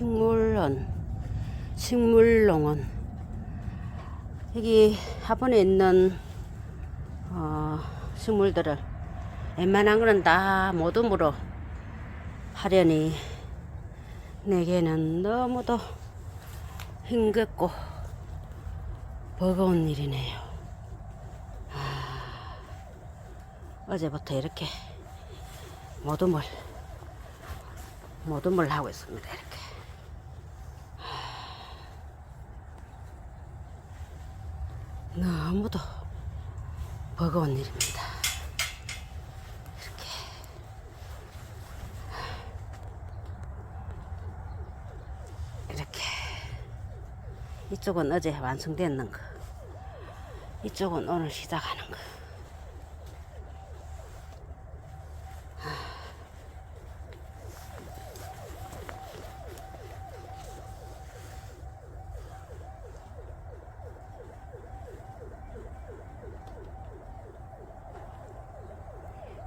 식물원, 식물농원. 여기 화분에 있는 어, 식물들을 웬만한 거는 다 모둠으로 하려니 내게는 너무도 힘겹고 버거운 일이네요. 아, 어제부터 이렇게 모둠을 모둠을 하고 있습니다. 이렇게. 너무도 버거운 일입니다. 이렇게. 이렇게. 이쪽은 어제 완성됐는 거. 이쪽은 오늘 시작하는 거.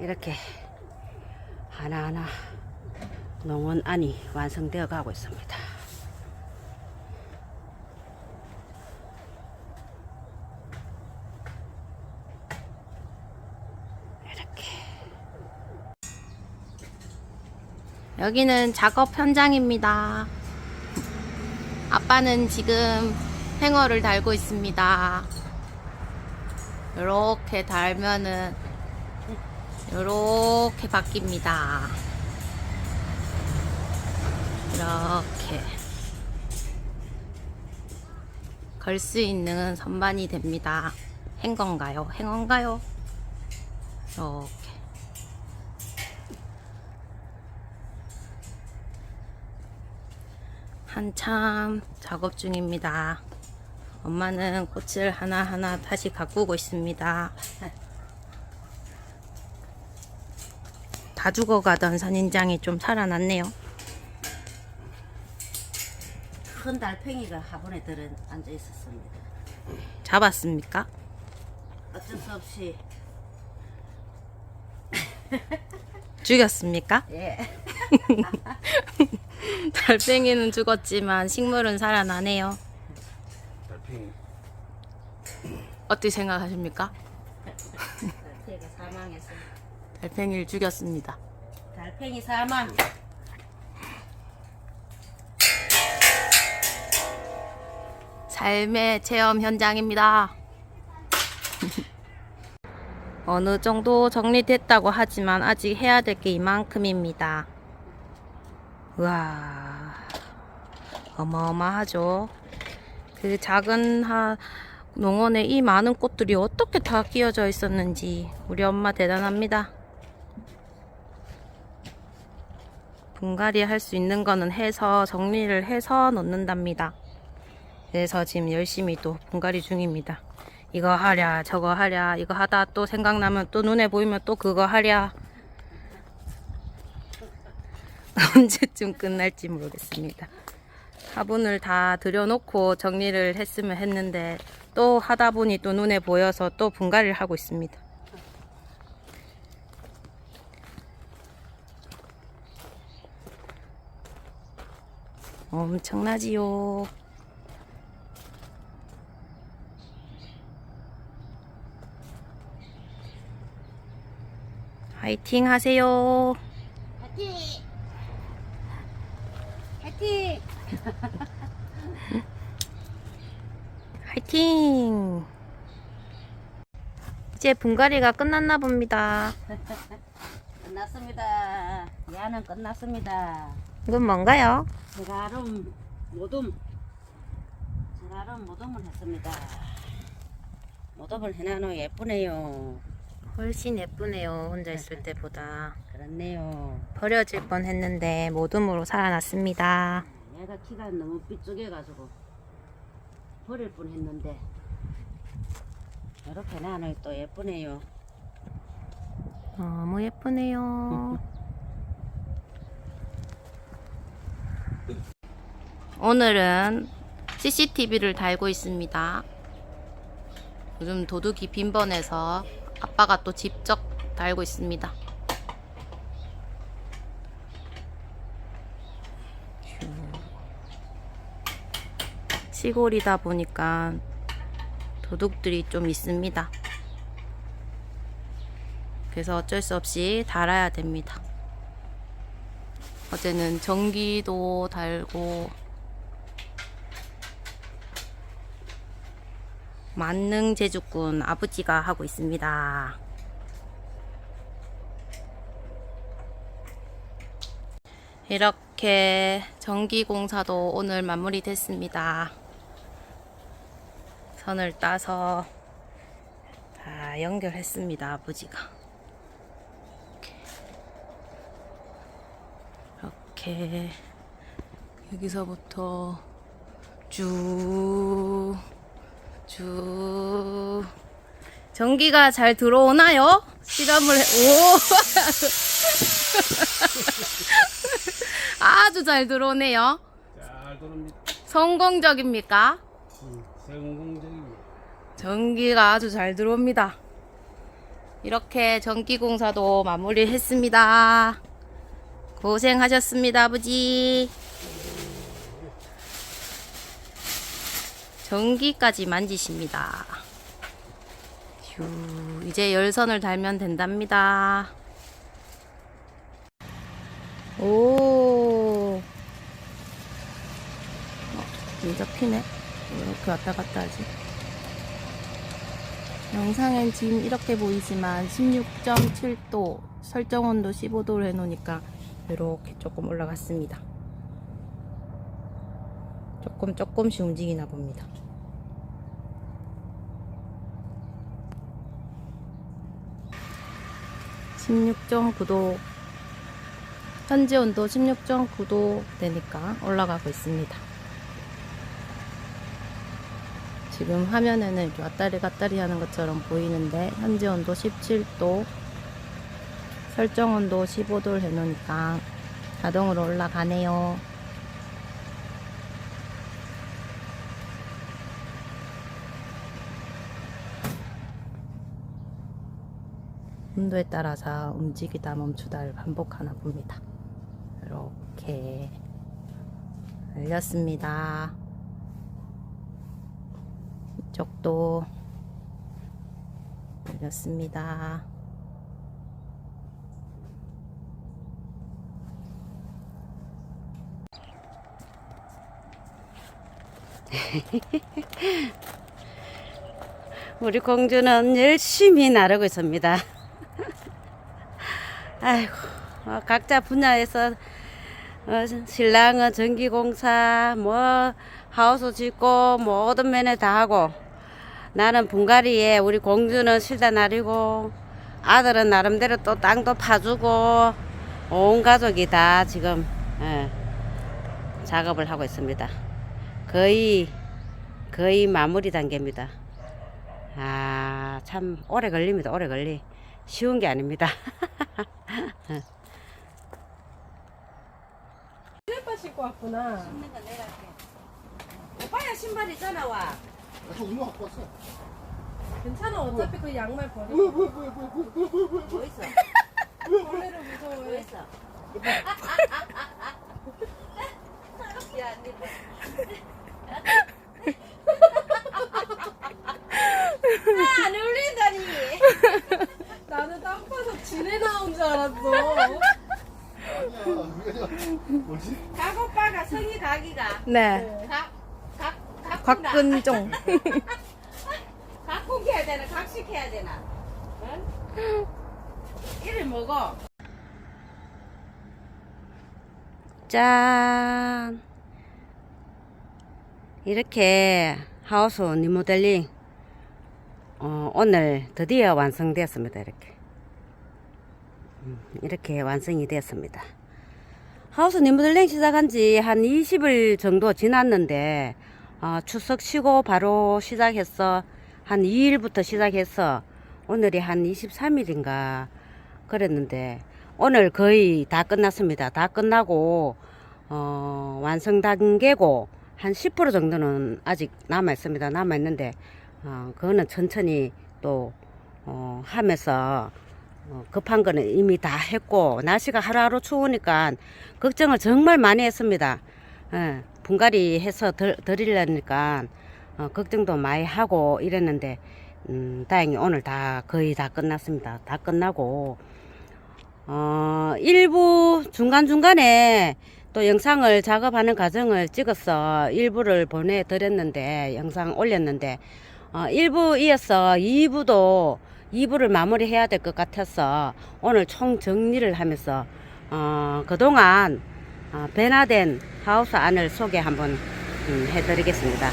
이렇게 하나하나 농원 안이 완성되어 가고 있습니다. 이렇게 여기는 작업 현장입니다. 아빠는 지금 행어를 달고 있습니다. 이렇게 달면은 이렇게 바뀝니다. 이렇게 걸 수 있는 선반이 됩니다. 행건가요? 행어인가요? 이렇게 한참 작업 중입니다. 엄마는 꽃을 하나하나 다시 가꾸고 있습니다. 다 죽어가던 선인장이 좀 살아났네요. 큰 달팽이가 화분에 들어 앉아 있었습니다. 잡았습니까? 어쩔 수 없이 죽였습니까? 예. 달팽이는 죽었지만 식물은 살아나네요. 달팽이 어떻게 생각하십니까? 달팽이가 사망했어. 달팽이를 죽였습니다. 달팽이 사망. 삶의 체험 현장입니다. 어느 정도 정리됐다고 하지만 아직 해야 될 게 이만큼입니다. 우와, 어마어마하죠. 그 작은 하, 농원에 이 많은 꽃들이 어떻게 다 끼어져 있었는지 우리 엄마 대단합니다. 분갈이 할 수 있는 거는 해서 정리를 해서 넣는답니다. 그래서 지금 열심히 또 분갈이 중입니다. 이거 하랴, 저거 하랴, 이거 하다 또 생각나면 또 눈에 보이면 또 그거 하랴. 언제쯤 끝날지 모르겠습니다. 화분을 다 들여놓고 정리를 했으면 했는데 또 하다 보니 또 눈에 보여서 또 분갈이를 하고 있습니다. 엄청나지요. 화이팅 하세요. 파이팅! 파이팅! 화이팅! 이제 분갈이가 끝났나 봅니다. 끝났습니다. 야는 끝났습니다. 이건 뭔가요? 제가름 모둠. 제가름 모둠을 했습니다. 모둠을 해놔놓 예쁘네요. 훨씬 예쁘네요. 혼자 있을 때보다. 그렇네요. 버려질 뻔 했는데 모둠으로 살아났습니다. 얘가 키가 너무 삐죽해가지고 버릴 뻔 했는데 이렇게 나는 또 예쁘네요. 너무 예쁘네요. 오늘은 CCTV를 달고 있습니다. 요즘 도둑이 빈번해서 아빠가 또 직접 달고 있습니다. 슈. 시골이다 보니까 도둑들이 좀 있습니다. 그래서 어쩔 수 없이 달아야 됩니다. 어제는 전기도 달고 만능 제주꾼 아버지가 하고 있습니다. 이렇게 전기공사도 오늘 마무리됐습니다. 선을 따서 다 연결했습니다, 아버지가. 이렇게, 여기서부터 쭉, 쭉. 전기가 잘 들어오나요? 실험을 해, 오! 아주 잘 들어오네요. 잘 돌아옵니다. 성공적입니까? 음, 성공적입니다. 전기가 아주 잘 들어옵니다. 이렇게 전기 공사도 마무리했습니다. 고생하셨습니다, 아버지. 전기까지 만지십니다. 휴, 이제 열선을 달면 된답니다. 오. 어, 안 잡히네. 왜 이렇게 왔다 갔다 하지? 영상엔 지금 이렇게 보이지만 16.7도 설정 온도 15도로 해놓으니까 이렇게 조금 올라갔습니다. 조금 조금씩 움직이나 봅니다. (16.9도) 현재 온도 (16.9도) 되니까 올라가고 있습니다. 지금 화면에는 왔다리 갔다리 하는 것처럼 보이는데 현재 온도 17도 설정 온도 15도를 해놓으니까 자동으로 올라가네요. 온도에 따라서 움직이다 멈추다를 반복하나 봅니다. 이렇게 알렸습니다. 이쪽도 올렸습니다. 우리 공주는 열심히 나르고 있습니다. 아이고, 어, 각자 분야에서 어, 신랑은 전기공사, 뭐 하우스 짓고 모든 면에 다 하고 나는 분갈이에 우리 공주는 실다 나르고 아들은 나름대로 또 땅도 파주고 온 가족이 다 지금 예, 작업을 하고 있습니다. 거의 거의 마무리 단계입니다. 아, 참 오래 걸립니다. 오래 걸리. 쉬운 게 아닙니다. 신발 신고 왔구나. 오빠야 신발 있잖아 와. 저 운동 갖고 왔어. 괜찮아. 어차피 그 양말 버려. 뭐야 뭐야 뭐야 뭐야 뭐야 뭐야 뭐야. 뭐 있어? 벌레를 뭐 무서워해. 있어? 야, 니 뭐- 아, 안 울린다니. 나는 땅 파서 지네 나온 줄 알았어. 뭐지? 각 오빠가 성이 각이가. 네. 각, 각, 각. 곽근종. 각 공개해야 되나? 각식해야 되나? 응? 이를 먹어. 짠. 이렇게 하우스 리모델링 어, 오늘 드디어 완성되었습니다. 이렇게 음, 이렇게 완성이 되었습니다. 하우스 리모델링 시작한 지 한 20일 정도 지났는데 어, 추석 쉬고 바로 시작해서 한 2일부터 시작해서 오늘이 한 23일인가 그랬는데 오늘 거의 다 끝났습니다. 다 끝나고 어, 완성 단계고 한 10% 정도는 아직 남아 있습니다. 남아 있는데 어, 그거는 천천히 또 어, 하면서 어, 급한 거는 이미 다 했고 날씨가 하루하루 추우니까 걱정을 정말 많이 했습니다. 예, 분갈이 해서 덜, 드리려니까 어, 걱정도 많이 하고 이랬는데 음, 다행히 오늘 다 거의 다 끝났습니다. 다 끝나고 어, 일부 중간중간에 또 영상을 작업하는 과정을 찍어서 일부를 보내드렸는데 영상 올렸는데 어, 1부 이어서 2부도 2부를 마무리해야 될 것 같아서 오늘 총 정리를 하면서 어, 그동안 어, 변화된 하우스 안을 소개 한번 음, 해드리겠습니다.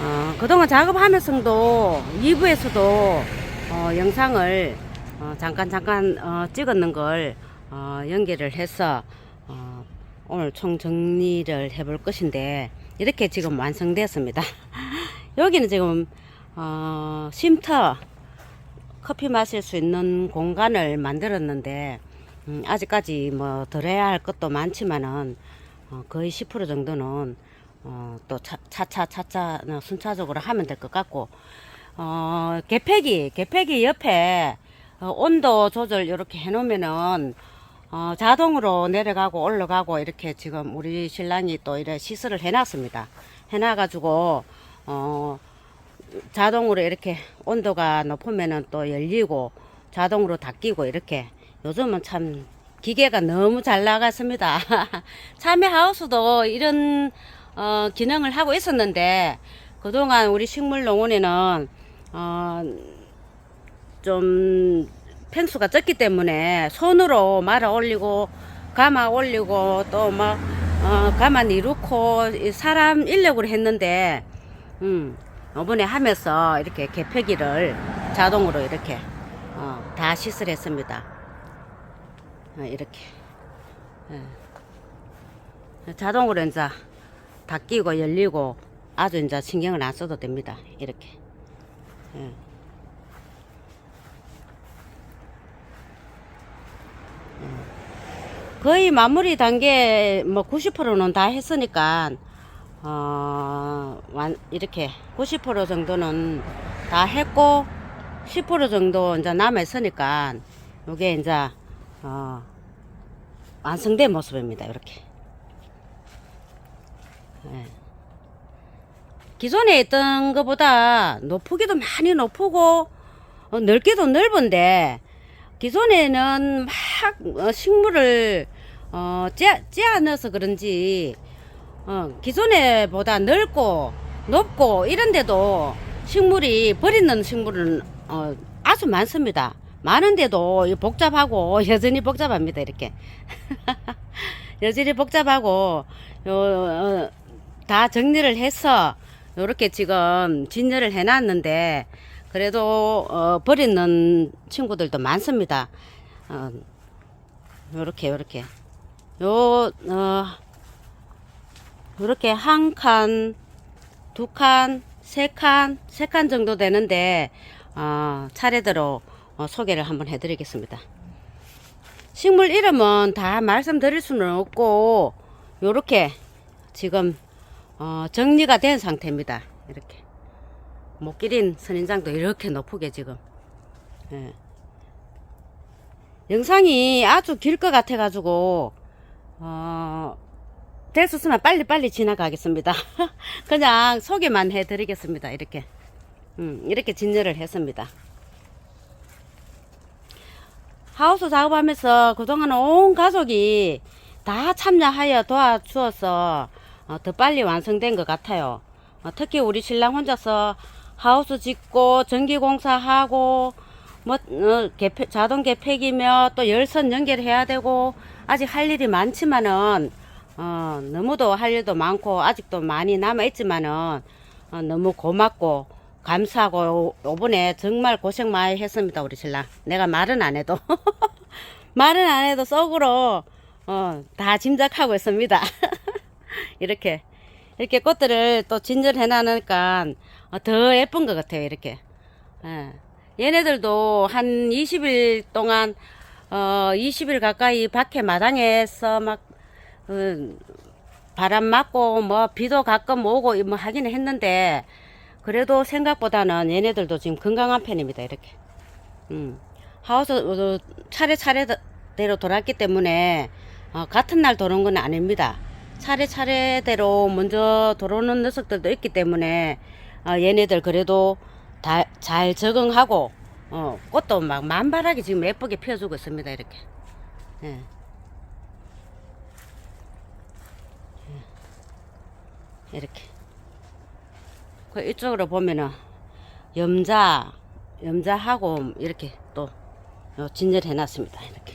어, 그동안 작업하면서도 2부에서도 어, 영상을 어, 잠깐 잠깐 어, 찍었는 걸 어, 연결을 해서 어, 오늘 총 정리를 해볼 것인데 이렇게 지금 완성되었습니다. 여기는 지금 어, 쉼터 커피 마실 수 있는 공간을 만들었는데 음, 아직까지 뭐 덜 해야 할 것도 많지만은 어, 거의 10% 정도는 어, 또 차, 차차 차차 어, 순차적으로 하면 될 것 같고 어, 개폐기 개폐기 옆에 어, 온도 조절 이렇게 해놓으면은 어, 자동으로 내려가고 올라가고 이렇게 지금 우리 신랑이 또 이래 시설을 해놨습니다. 해놔가지고 어, 자동으로 이렇게 온도가 높으면은 또 열리고 자동으로 닫히고 이렇게 요즘은 참 기계가 너무 잘 나갔습니다. 참외 하우스도 이런 어, 기능을 하고 있었는데 그동안 우리 식물농원에는 어, 좀 펜수가 적기 때문에 손으로 말아 올리고 감아 올리고 또막 어, 이루고 이 사람 인력으로 했는데 음, 이번에 하면서 이렇게 개폐기를 자동으로 이렇게 어, 다 시설했습니다. 어, 이렇게 예. 자동으로 이제 닫히고 열리고 아주 이제 신경을 안 써도 됩니다. 이렇게. 예. 거의 마무리 단계 뭐 90%는 다 했으니까 어, 완, 이렇게 90% 정도는 다 했고 10% 정도 이제 남아 있으니까 요게 이제 어, 완성된 모습입니다. 이렇게. 예. 기존에 있던 것보다 높기도 많이 높고 어, 넓기도 넓은데 기존에는 막 어, 식물을 어, 째, 째아 넣어서 그런지 어, 기존에 보다 넓고 높고 이런데도 식물이 버리는 식물은 어, 아주 많습니다. 많은데도 이 복잡하고 여전히 복잡합니다. 이렇게 여전히 복잡하고 요, 어, 다 정리를 해서 이렇게 지금 진열을 해놨는데 그래도 어, 버리는 친구들도 많습니다. 어, 요렇게 요렇게 요 어, 요렇게 한 칸, 두 칸, 세 칸, 세 칸 정도 되는데 어, 차례대로 어, 소개를 한번 해드리겠습니다. 식물 이름은 다 말씀드릴 수는 없고 요렇게 지금 어, 정리가 된 상태입니다. 이렇게 목기린 선인장도 이렇게 높게 지금 예. 영상이 아주 길 것 같아 가지고 어, 됐었으면 빨리빨리 지나가겠습니다. 그냥 소개만 해드리겠습니다. 이렇게 음, 이렇게 진열을 했습니다. 하우스 작업하면서 그동안 온 가족이 다 참여하여 도와주어서 어, 더 빨리 완성된 것 같아요. 어, 특히 우리 신랑 혼자서 하우스 짓고 전기공사하고 뭐 어, 개폐, 자동 개폐기며 또 열선 연결해야 되고 아직 할 일이 많지만은 어, 너무도 할 일도 많고 아직도 많이 남아 있지만은 어, 너무 고맙고 감사하고 요- 요번에 정말 고생 많이 했습니다 우리 신랑. 내가 말은 안 해도. 말은 안 해도 속으로 어, 다 짐작하고 있습니다. 이렇게 이렇게 꽃들을 또 진절해 놔니까 어, 더 예쁜 것 같아요 이렇게. 예. 얘네들도 한 20일 동안 어 20일 가까이 밖에 마당에서 막 어, 바람 맞고 뭐 비도 가끔 오고 뭐 하기는 했는데 그래도 생각보다는 얘네들도 지금 건강한 편입니다 이렇게 음. 하우스 어, 차례차례대로 돌았기 때문에 어, 같은 날 도는 건 아닙니다 차례차례대로 먼저 들어오는 녀석들도 있기 때문에 어, 얘네들 그래도 다, 잘 적응하고 어, 꽃도 막 만발하게 지금 예쁘게 피워주고 있습니다 이렇게 예. 이렇게. 그 이쪽으로 보면은 염자 염자하고 이렇게 또 어, 진열해 놨습니다. 이렇게.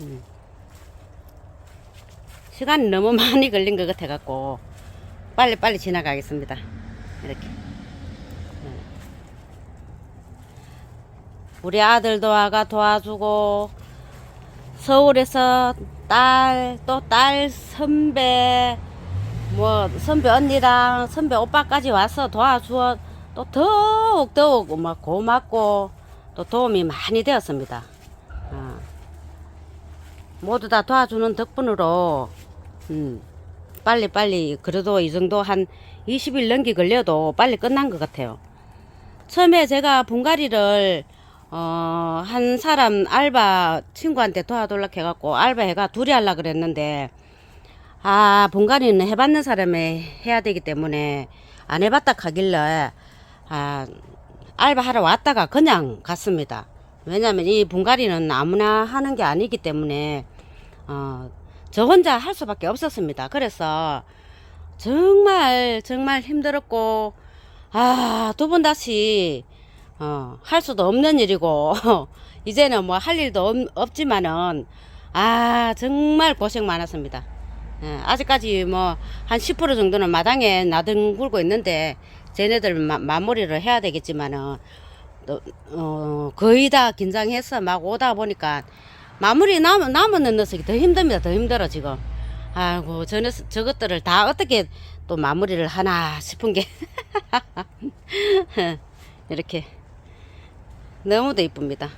음. 시간이 너무 많이 걸린 것 같아 갖고 빨리 빨리 지나가겠습니다. 이렇게. 음. 우리 아들도 와가 도와주고 서울에서 딸 또 딸 선배 뭐 선배 언니랑 선배 오빠까지 와서 도와주어 또 더욱 더욱 막 고맙고 또 도움이 많이 되었습니다. 어. 모두 다 도와주는 덕분으로 음, 빨리 빨리 그래도 이 정도 한 20일 넘게 걸려도 빨리 끝난 것 같아요. 처음에 제가 분갈이를 어, 한 사람 알바 친구한테 도와달라 해갖고 알바 해가 둘이 하려 그랬는데 아 분갈이는 해봤는 사람이 해야 되기 때문에 안 해봤다 하길래 아 알바 하러 왔다가 그냥 갔습니다. 왜냐면 이 분갈이는 아무나 하는 게 아니기 때문에 어, 저 혼자 할 수밖에 없었습니다. 그래서 정말 정말 힘들었고 아두번 다시 어, 할 수도 없는 일이고 이제는 뭐 할 일도 없, 없지만은 아 정말 고생 많았습니다. 예, 아직까지 뭐 한 10% 정도는 마당에 나등굴고 있는데 쟤네들 마, 마무리를 해야 되겠지만은 또, 어, 거의 다 긴장해서 막 오다 보니까 마무리 남, 남은 녀석이 더 힘듭니다. 더 힘들어 지금. 아이고 저 녀석, 저것들을 다 어떻게 또 마무리를 하나 싶은 게 이렇게 너무도 이쁩니다.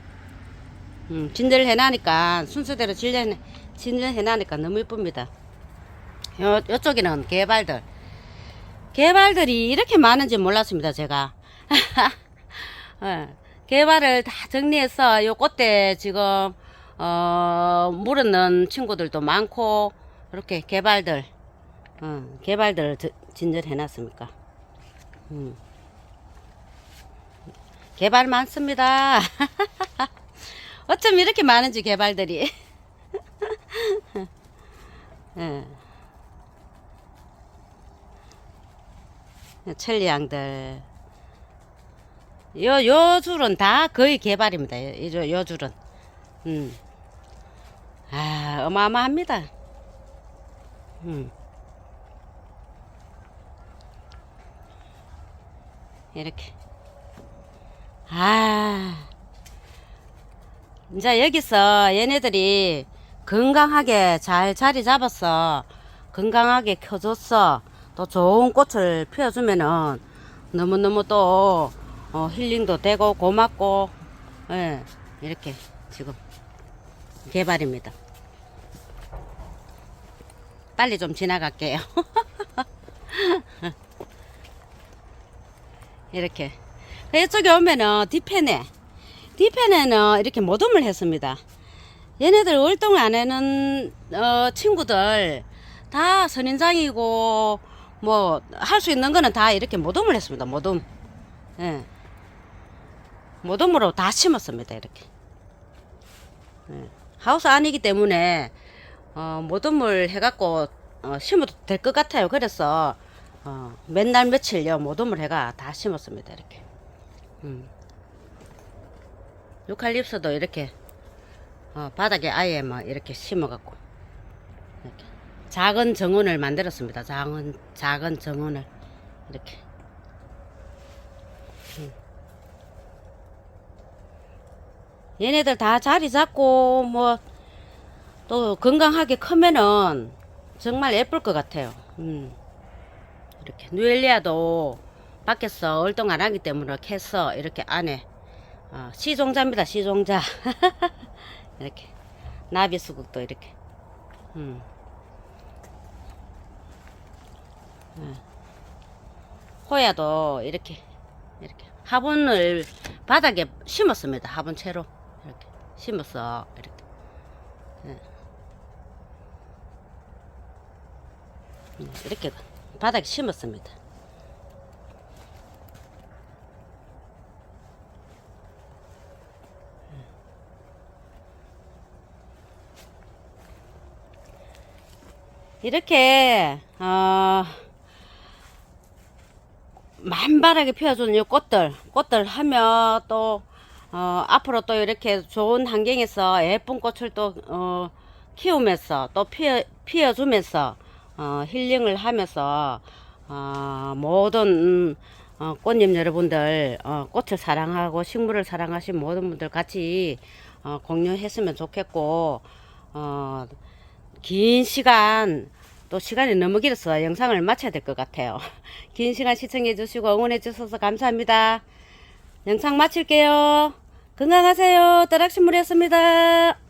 음, 진절 해 놔니까 순서대로 진절 진절 해 놔니까 너무 이쁩니다. 요 요쪽에는 개발들 개발들이 이렇게 많은지 몰랐습니다 제가. 어, 개발을 다 정리해서 요 꽃대 지금 어, 물었는 친구들도 많고 이렇게 개발들 어, 개발들 진절해 놨습니까? 음. 개발 많습니다. 어쩜 이렇게 많은지 개발들이. 예. 천리양들. 요, 요 줄은 다 거의 개발입니다. 요, 요, 요 줄은. 음. 아, 어마어마합니다. 음. 이렇게. 아. 이제 여기서 얘네들이 건강하게 잘 자리 잡았어. 건강하게 켜줬어. 또 좋은 꽃을 피워주면은 너무너무 또 어, 힐링도 되고 고맙고, 예, 이렇게 지금 개발입니다. 빨리 좀 지나갈게요. 이렇게. 이쪽에 오면은 뒤편에, 뒤편에는 이렇게 모둠을 했습니다. 얘네들 월동 안에는 어, 친구들 다 선인장이고 뭐 할 수 있는 거는 다 이렇게 모둠을 했습니다. 모둠. 예. 모둠으로 다 심었습니다. 이렇게. 예. 하우스 아니기 때문에 어, 모둠을 해갖고 어, 심어도 될 것 같아요. 그래서 어, 맨날 며칠요 모둠을 해가 다 심었습니다. 이렇게. 음. 유칼립스도 이렇게 어, 바닥에 아예 막 이렇게 심어갖고 이렇게 작은 정원을 만들었습니다. 작은 작은 정원을 이렇게. 음. 얘네들 다 자리 잡고 뭐 또 건강하게 크면은 정말 예쁠 것 같아요. 음. 이렇게 누엘리아도 밖에서 얼동 안 하기 때문에 캐서 이렇게 안에 어, 시종자입니다. 시종자. 이렇게 나비 수국도 이렇게. 음. 어. 호야도 이렇게 이렇게 화분을 바닥에 심었습니다. 화분 채로 이렇게 심었어 이렇게. 이렇게 바닥에 심었습니다. 이렇게 어, 만발하게 피워주는 이 꽃들 꽃들 하면 또 어, 앞으로 또 이렇게 좋은 환경에서 예쁜 꽃을 또 어, 키우면서 또 피워, 피워주면서 어, 힐링을 하면서 어, 모든 음, 어, 꽃님 여러분들 어, 꽃을 사랑하고 식물을 사랑하신 모든 분들 같이 어, 공유했으면 좋겠고 어, 긴 시간 또 시간이 너무 길어서 영상을 마쳐야 될 것 같아요. 긴 시간 시청해 주시고 응원해 주셔서 감사합니다. 영상 마칠게요. 건강하세요. 따락신물이었습니다.